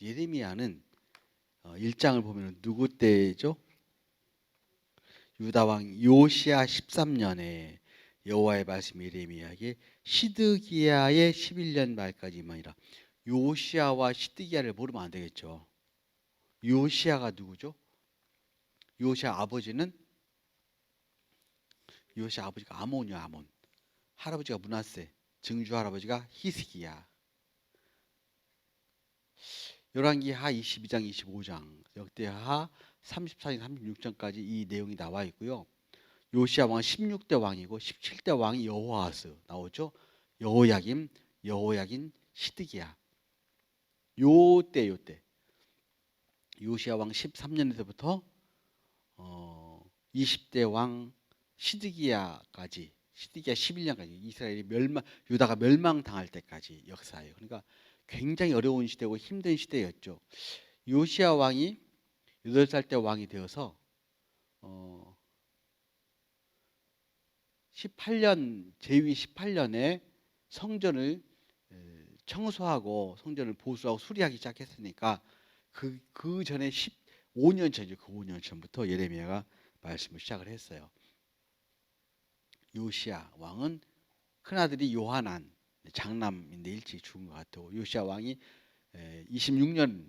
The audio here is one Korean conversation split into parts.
예레미야는 어, 1장을 보면 누구 때죠? 유다 왕 요시아 13년에 여호와의 말씀 예레미야에게 시드기야의 11년 말까지만이라 요시아와 시드기야를 모르면 안 되겠죠. 요시아가 누구죠? 요시아 아버지는 요시아 아버지가 아몬이요 아몬. 할아버지가 문하세, 증주 할아버지가 히스기야. 열왕기하 22장 25장 역대하 34장 36장까지 이 내용이 나와 있고요. 요시아 왕 16대 왕이고 17대 왕이 여호아스 나오죠. 여호야김, 여호야긴, 시드기야. 요때 요때 요시아 왕 13년에서부터 어 20대 왕 시드기야까지 시드기야 11년까지 이스라엘이 멸망 유다가 멸망당할 때까지 역사예요. 그러니까 굉장히 어려운 시대고 힘든 시대였죠. 요시아 왕이 8살 때 왕이 되어서 어 18년 제위 18년에 성전을 에, 청소하고 성전을 보수하고 수리하기 시작했으니까 그, 그 전에 15년 전이죠. 그 5년 전부터 예레미야가 말씀을 시작을 했어요. 요시아 왕은 큰아들이 요하난 장남인데 일찍 죽은 것 같고 요시아 왕이 26년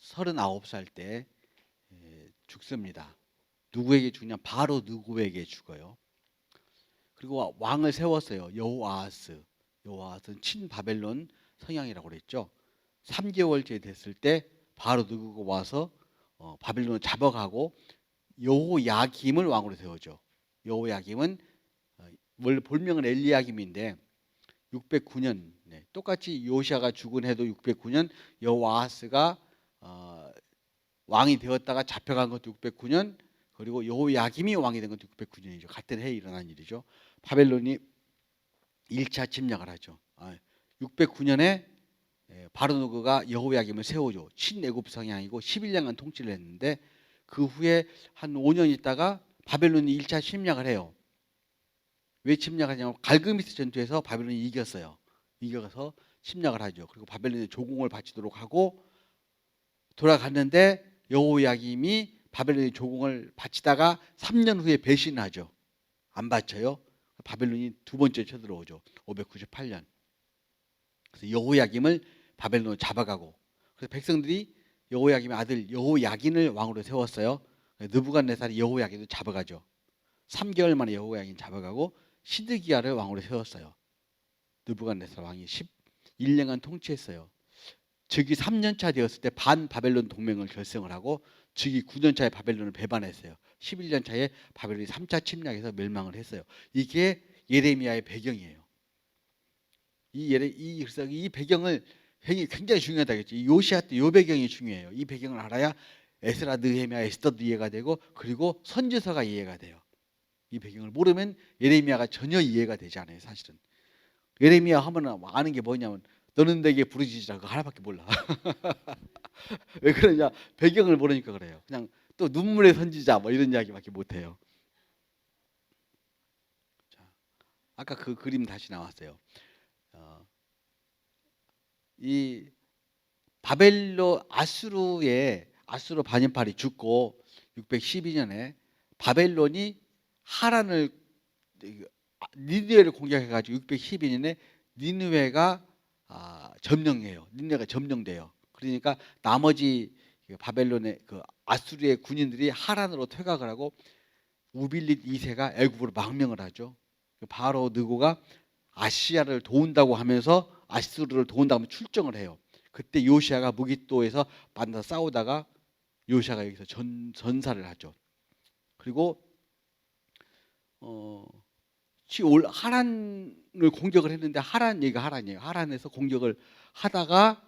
39살 때 에, 죽습니다. 누구에게 죽냐? 바로 누구에게 죽어요. 그리고 왕을 세웠어요. 여호아스. 여호아스는 친바벨론 성향이라고 그랬죠. 3개월째 됐을 때 바로 누구가 와서 어, 바벨론을 잡아가고 여호야김을 왕으로 세워죠. 여호야김은 어, 원래 본명은 엘리야김인데 609년 네, 똑같이 요시아가 죽은 해도 609년 여호아스가 어, 왕이 되었다가 잡혀간 것도 609년 그리고 여호야김이 왕이 된 것도 609년이죠. 같은 해에 일어난 일이죠. 바벨론이 1차 침략을 하죠. 아, 609년에 바로누그가 여호야김을 세우죠. 친애굽 성향이고 11년간 통치를 했는데 그 후에 한 5년 있다가 바벨론이 1차 침략을 해요. 왜 침략하냐면 갈그미스 전투에서 바벨론이 이겼어요. 이겨서 침략을 하죠. 그리고 바벨론에 조공을 바치도록 하고 돌아갔는데 여호야김이 바벨론의 조공을 바치다가 3년 후에 배신하죠. 안 바쳐요. 바벨론이 두 번째 쳐들어오죠. 598년. 그래서 여호야김을 바벨론으로 잡아가고 그래서 백성들이 여호야김의 아들 여호야긴을 왕으로 세웠어요. 느부갓네살이 여호야긴을 잡아가죠. 3개월 만에 여호야긴 잡아가고 시드기야를 왕으로 세웠어요. 느부갓네살 왕이 11년간 통치했어요. 즉위 3년차 되었을 때 반 바벨론 동맹을 결성을 하고 즉위 9년차에 바벨론을 배반했어요. 11년차에 바벨론이 3차 침략해서 멸망을 했어요. 이게 예레미야의 배경이에요. 이 예레 이 그래서 이 배경을 굉장히 중요하다겠죠. 이 요시아 때 요 배경이 중요해요. 이 배경을 알아야 에스라 느헤미야 에스더도 이해가 되고 그리고 선지서가 이해가 돼요. 이 배경을 모르면 예레미야가 전혀 이해가 되지 않아요, 사실은. 예레미야 하면 아는 게 뭐냐면 너는 내게 부르짖으라 그 하나밖에 몰라. 왜 그러냐? 배경을 모르니까 그래요. 그냥 또 눈물의 선지자 뭐 이런 이야기밖에 못 해요. 자, 아까 그 그림 다시 나왔어요. 어, 이 바벨로 아수르의 아수르 반인팔이 죽고 612년에 바벨론이 하란을 니느웨를 공격해가지고 612년에 니느웨가 아, 점령해요. 니느웨가 점령돼요. 그러니까 나머지 바벨론의 그 아수르의 군인들이 하란으로 퇴각을 하고 우빌릿 2세가 애굽으로 망명을 하죠. 바로 느고가 아시아를 도운다고 하면서 아수르를 도운다고 하면 출정을 해요. 그때 요시아가 무기또에서 만나 싸우다가 요시아가 여기서 전, 전사를 하죠. 그리고 어, 올 하란을 공격을 했는데 하란 얘기가 하란이에요. 하란에서 공격을 하다가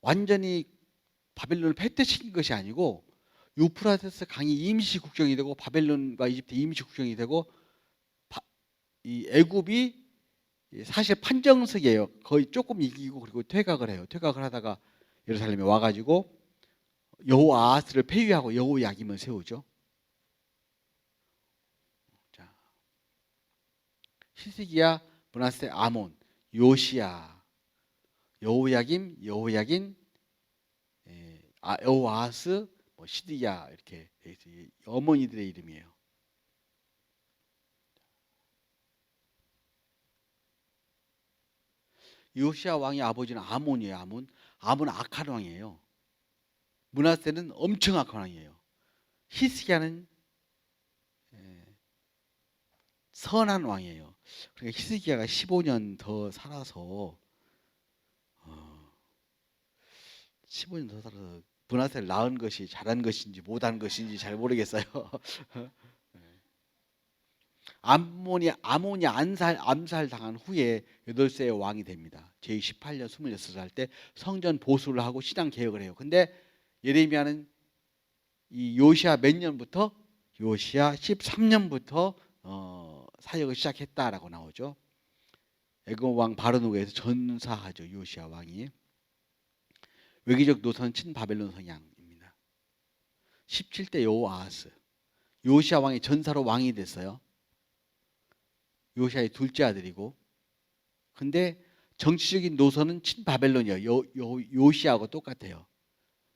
완전히 바벨론을 패퇴시킨 것이 아니고 유프라테스 강이 임시 국경이 되고 바벨론과 이집트 임시 국경이 되고 바, 이 애굽이 사실 판정석이에요. 거의 조금 이기고 그리고 퇴각을 해요. 퇴각을 하다가 예루살렘에 와가지고 여호아스를 폐위하고 여호 야김을 세우죠. 히스기야, 문하세, 아몬, 요시야, 여호야김, 여호야긴, 아, 여호아스, 뭐 시드야 이렇게 어머니들의 이름이에요. 요시아 왕의 아버지는 아몬이에요. 아몬. 아몬은 악한 왕이에요. 문하세는 엄청 악한 왕이에요. 히스기야는 예, 선한 왕이에요. 그러니까 히스기야가 15년 더 살아서 어, 15년 더 살아서 문하세를 낳은 것이 잘한 것인지 못한 것인지 잘 모르겠어요. 암몬이 아몬이 암살 암살 당한 후에 8세의 왕이 됩니다. 제 18년 26살 때 성전 보수를 하고 신앙 개혁을 해요. 근데 예레미야는 이 요시아 몇 년부터 요시아 13년부터 어, 사역을 시작했다라고 나오죠. 애굽 왕 바르누에서 전사하죠. 요시아 왕이 외교적 노선 친바벨론 성향입니다. 17대 여호아하스 요시아 왕이 전사로 왕이 됐어요. 요시아의 둘째 아들이고 근데 정치적인 노선은 친바벨론이에요. 요, 요, 요시아하고 똑같아요.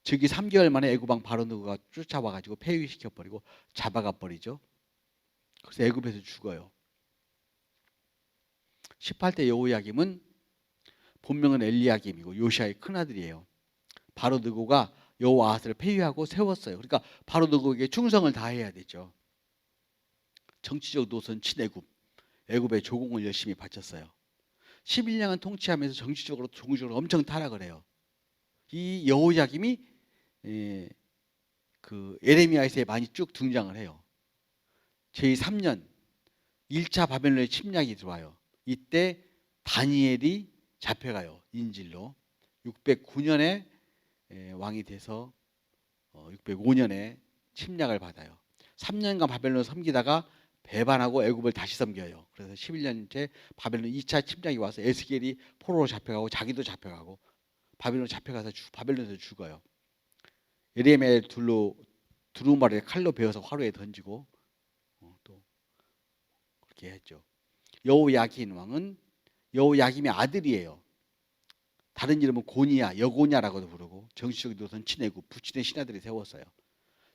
즉위 3개월 만에 애굽 왕 바로누가 쫓아와 가지고 폐위시켜 버리고 잡아가 버리죠. 그래서 애굽에서 죽어요. 18대 여호야김은 본명은 엘리야김이고 요시아의 큰 아들이에요. 바로 느고가 여호아하스를 폐위하고 세웠어요. 그러니까 바로 느고에게 충성을 다해야 되죠. 정치적 노선 친애굽, 애굽의 조공을 열심히 바쳤어요. 11년간 통치하면서 정치적으로 종교적으로 엄청 타락을 해요. 이 여호야김이 예, 그 에레미야에서 많이 쭉 등장을 해요. 제3년 1차 바벨론의 침략이 들어와요. 이때 다니엘이 잡혀가요. 인질로. 609년에 예, 왕이 돼서 어, 605년에 침략을 받아요. 3년간 바벨론을 섬기다가 배반하고 애굽을 다시 섬겨요. 그래서 11년째 바벨론 2차 침략이 와서 에스겔이 포로로 잡혀가고 자기도 잡혀가고 바벨론 잡혀가서 주, 바벨론에서 죽어요. 예레미야의 둘로 두루마리를 칼로 베어서 화로에 던지고 어, 또 그렇게 했죠. 여호야긴 왕은 여호야김의 아들이에요. 다른 이름은 고니야, 여고냐라고도 부르고 정치적 노선 친애국 부친의 신하들이 세웠어요.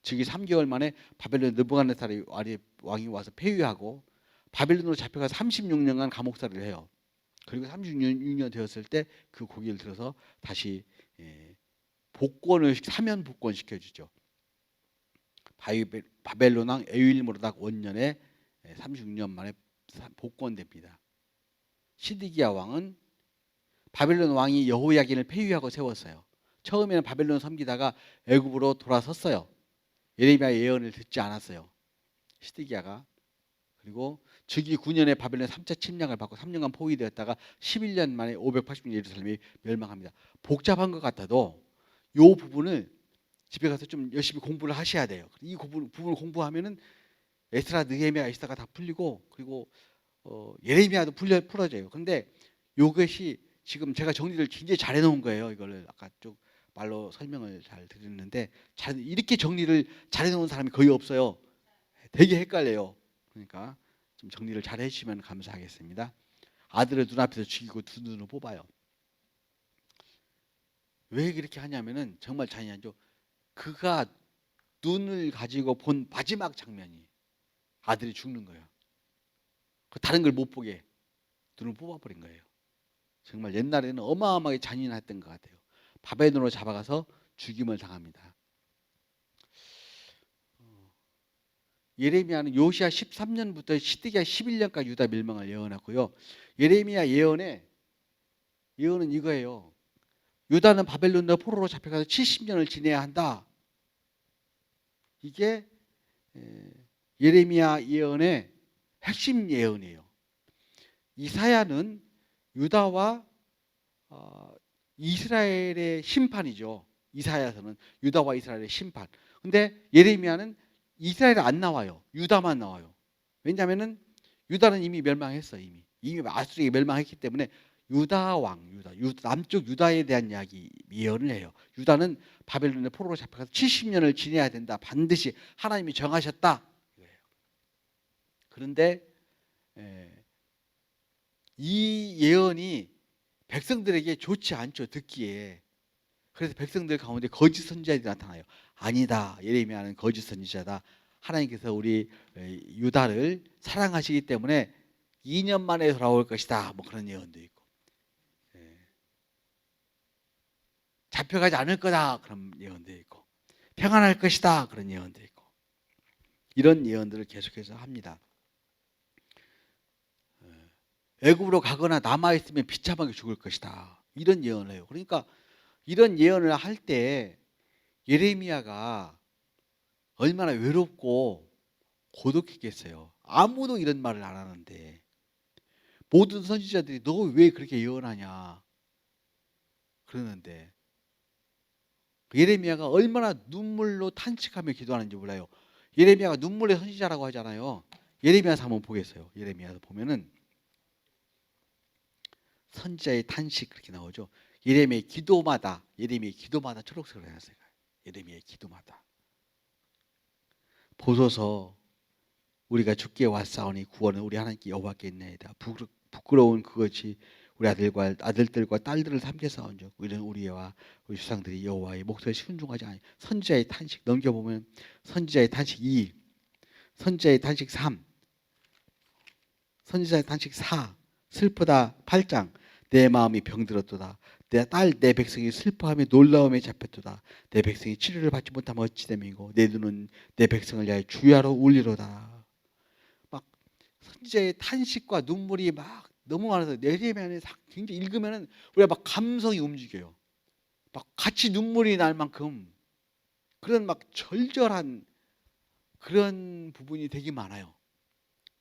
즉위 3개월 만에 바벨론 느부갓네살이 왕이 와서 폐위하고 바벨론으로 잡혀가서 36년간 감옥살이를 해요. 그리고 36년 되었을 때 그 고기를 들어서 다시 예, 복권을 사면 복권 시켜주죠. 바벨론 왕 에윌모르닥 원년에 36년 만에 복권됩니다. 시드기야 왕은 바벨론 왕이 여호야긴을 폐위하고 세웠어요. 처음에는 바벨론 섬기다가 애굽으로 돌아섰어요. 예레미야 예언을 듣지 않았어요. 시드기야가 그리고 즉위 9년에 바벨론 3차 침략을 받고 3년간 포위되었다가 11년 만에 580년 예루살렘이 멸망합니다. 복잡한 것 같아도 이 부분을 집에 가서 좀 열심히 공부를 하셔야 돼요. 이 부분, 부분을 공부하면은 에스라, 느헤미야, 에스라가 다 풀리고 그리고 어, 예레미야도 풀려 풀어져요. 근데 이것이 지금 제가 정리를 굉장히 잘 해 놓은 거예요. 이거를 아까 쭉 말로 설명을 잘 드렸는데 잘 이렇게 정리를 잘 해 놓은 사람이 거의 없어요. 되게 헷갈려요. 그러니까 좀 정리를 잘 해주시면 감사하겠습니다. 아들을 눈앞에서 죽이고 두 눈을 뽑아요. 왜 그렇게 하냐면은 정말 잔인하죠. 그가 눈을 가지고 본 마지막 장면이 아들이 죽는 거예요. 그 다른 걸 못 보게 눈을 뽑아버린 거예요. 정말 옛날에는 어마어마하게 잔인했던 것 같아요. 바벨론으로 잡아가서 죽임을 당합니다. 예레미야는 요시아 13년부터 시드기야 11년까지 유다 멸망을 예언했고요. 예레미야 예언에 예언은 이거예요. 유다는 바벨론으로 포로로 잡혀가서 70년을 지내야 한다. 이게 예레미야 예언의 핵심 예언이에요. 이사야는 유다와 어, 이스라엘의 심판이죠. 이사야서는 유다와 이스라엘의 심판. 근데 예레미야는 이스라엘 안 나와요. 유다만 나와요. 왜냐하면은 유다는 이미 멸망했어 이미 이미 아수르에 멸망했기 때문에 유다 왕 유다 유, 남쪽 유다에 대한 이야기 예언을 해요. 유다는 바벨론의 포로로 잡혀가서 70년을 지내야 된다. 반드시 하나님이 정하셨다. 그런데 에, 이 예언이 백성들에게 좋지 않죠 듣기에 그래서 백성들 가운데 거짓 선지자들이 나타나요. 아니다. 예레미야는 거짓 선지자다. 하나님께서 우리 에, 유다를 사랑하시기 때문에 2년 만에 돌아올 것이다. 뭐 그런 예언도 있고. 예. 잡혀가지 않을 거다. 그런 예언도 있고. 평안할 것이다. 그런 예언도 있고. 이런 예언들을 계속해서 합니다. 예. 애굽으로 가거나 남아 있으면 비참하게 죽을 것이다. 이런 예언을 해요. 그러니까 이런 예언을 할 때 예레미야가 얼마나 외롭고 고독했겠어요. 아무도 이런 말을 안 하는데 모든 선지자들이 너 왜 그렇게 예언하냐 그러는데 예레미야가 얼마나 눈물로 탄식하며 기도하는지 몰라요. 예레미야가 눈물의 선지자라고 하잖아요. 예레미야서 한번 보겠어요. 예레미야서 보면은 선지자의 탄식 그렇게 나오죠. 예레미야의 기도마다 예레미야의 기도마다 초록색으로 해놨어요. 예레미야의 기도마다 보소서 우리가 죽게 왔사오니 구원은 우리 하나님께 여호와께 있나이다. 부끄- 부끄러운 그것이 우리 아들과 아들들과 딸들을 삼켜사온즉 우리는 우리와 우리 주상들이 여호와의 목소리에 순종하지 아니 선지자의 탄식 넘겨보면 선지자의 탄식 2 선지자의 탄식 3 선지자의 탄식 4 슬프다 8장 내 마음이 병들었도다. 내 딸 내 백성이 슬퍼하며 놀라움에 잡혔도다. 내 백성이 치료를 받지 못하면 어찌 됨이고 내 눈은 내 백성을 위하여 주야로 울리로다. 막 선지자의 탄식과 눈물이 막 너무 많아서 내리면은 굉장히 읽으면은 우리가 막 감성이 움직여요. 막 같이 눈물이 날 만큼 그런 막 절절한 그런 부분이 되게 많아요.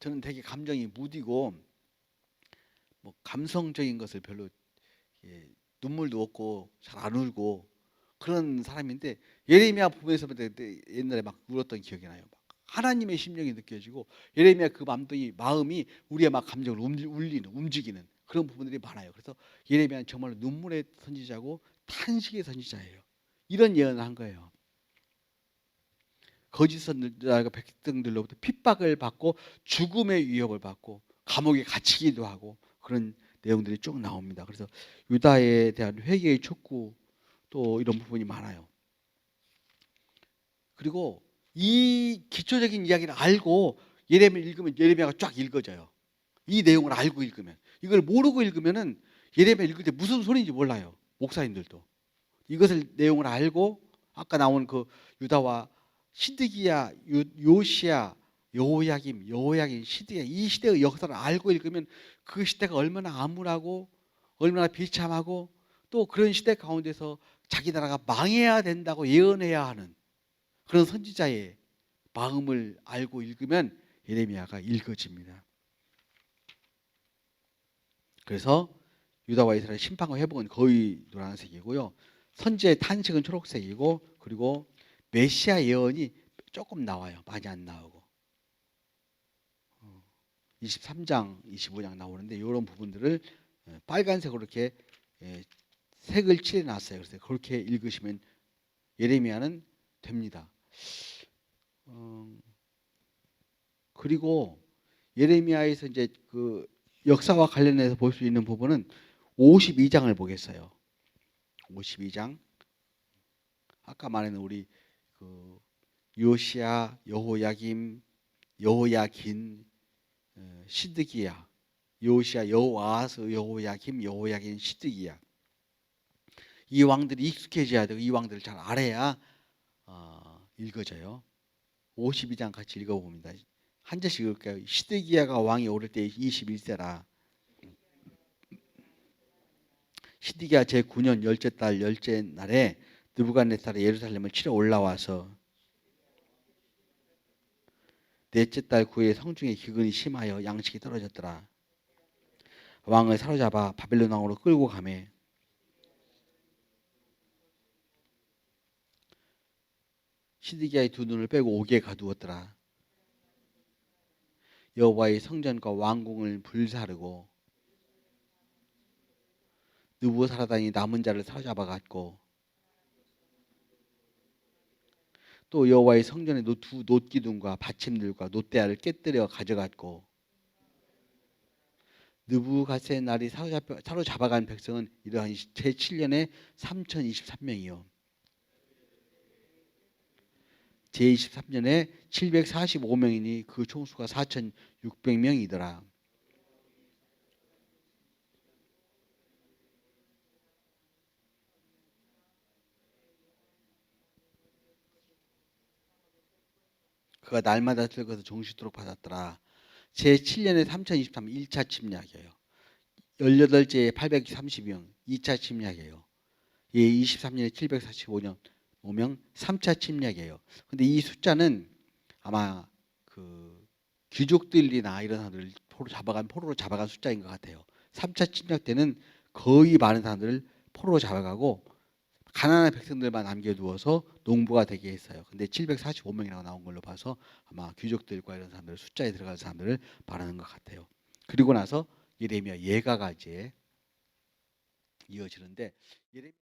저는 되게 감정이 무디고 뭐 감성적인 것을 별로 예, 눈물도 없고 잘 안 울고 그런 사람인데 예레미야 때 옛날에 막 울었던 기억이 나요. 막 하나님의 심령이 느껴지고 예레미야 그 마음이 마음이 우리의 막 감정을 움- 울리는 움직이는 그런 부분들이 많아요. 그래서 예레미야는 정말 눈물의 선지자고 탄식의 선지자예요. 이런 예언을 한 거예요. 거짓 선지자가 백성들로부터 핍박을 받고 죽음의 위협을 받고 감옥에 갇히기도 하고 그런 내용들이 쭉 나옵니다. 그래서 유다에 대한 회개의 촉구 또 이런 부분이 많아요. 그리고 이 기초적인 이야기를 알고 예레미야 읽으면 예레미야가 쫙 읽어져요. 이 내용을 알고 읽으면 이걸 모르고 읽으면은 예레미야 읽을 때 무슨 소리인지 몰라요. 목사님들도 이것을 내용을 알고 아까 나온 그 유다와 시드기야, 요- 요시야, 여호야김, 여호야김, 시드기야 이 시대의 역사를 알고 읽으면 그 시대가 얼마나 암울하고 얼마나 비참하고 또 그런 시대 가운데서 자기 나라가 망해야 된다고 예언해야 하는 그런 선지자의 마음을 알고 읽으면 예레미야가 읽어집니다. 그래서 유다와 이스라엘 심판과 회복은 거의 노란색이고요. 선지의 탄식은 초록색이고 그리고 메시아 예언이 조금 나와요. 많이 안 나오고. 어, 23장, 25장 나오는데 이런 부분들을 어, 빨간색으로 이렇게 예, 색을 칠해 놨어요. 그래서 그렇게 읽으시면 예레미야는 됩니다. 어, 그리고 예레미야에서 이제 그 역사와 관련해서 볼 수 있는 부분은 52장을 보겠어요. 52장. 아까 말했는 우리 그 요시야, 여호야김, 여호야긴, 어, 시드기야, 요시야, 여호아스, 여호야김, 여호야긴, 시드기야. 이 왕들이 익숙해져야 되고 이 왕들을 잘 알아야 어, 읽어져요. 52장 같이 읽어봅니다. 한 절씩 읽을까요? 시드기야가 왕이 오를 때 21세라. 시드기야 제 9년 열째 달 열째 날에 느부갓네살이 예루살렘을 치러 올라와서 넷째 달 구에 성중에 기근이 심하여 양식이 떨어졌더라. 왕을 사로잡아 바벨론 왕으로 끌고 가매 시드기야의 두 눈을 빼고 옥에 가두었더라. 여호와의 성전과 왕궁을 불사르고 느부사라단이 남은 자를 사로잡아 갔고 또 여호와의 성전의 노- 두 놋기둥과 받침들과 놋대야를 깨뜨려 가져갔고 느부갓셋날이 사로잡혀, 사로잡아 간 백성은 이러한 제 7년에 3,023명이요. 제 23년에 745명이니 그 총수가 4,600명이더라. 그가 날마다 들것을 종시도록 받았더라. 제 7년에 3023 1차 침략이에요. 18제에 832명 2차 침략이에요. 예, 23년에 745명 5명 3차 침략이에요. 근데 이 숫자는 아마 그 귀족들이나 이런 사람들을 포로 잡아간 포로로 잡아간 숫자인 것 같아요. 3차 침략 때는 거의 많은 사람들을 포로로 잡아가고 가난한 백성들만 남겨두어서 농부가 되게 했어요. 근데 745명이라고 나온 걸로 봐서 아마 귀족들과 이런 사람들 숫자에 들어간 사람들을 말하는 것 같아요. 그리고 나서 예레미야 예가가 이제 이어지는데 예레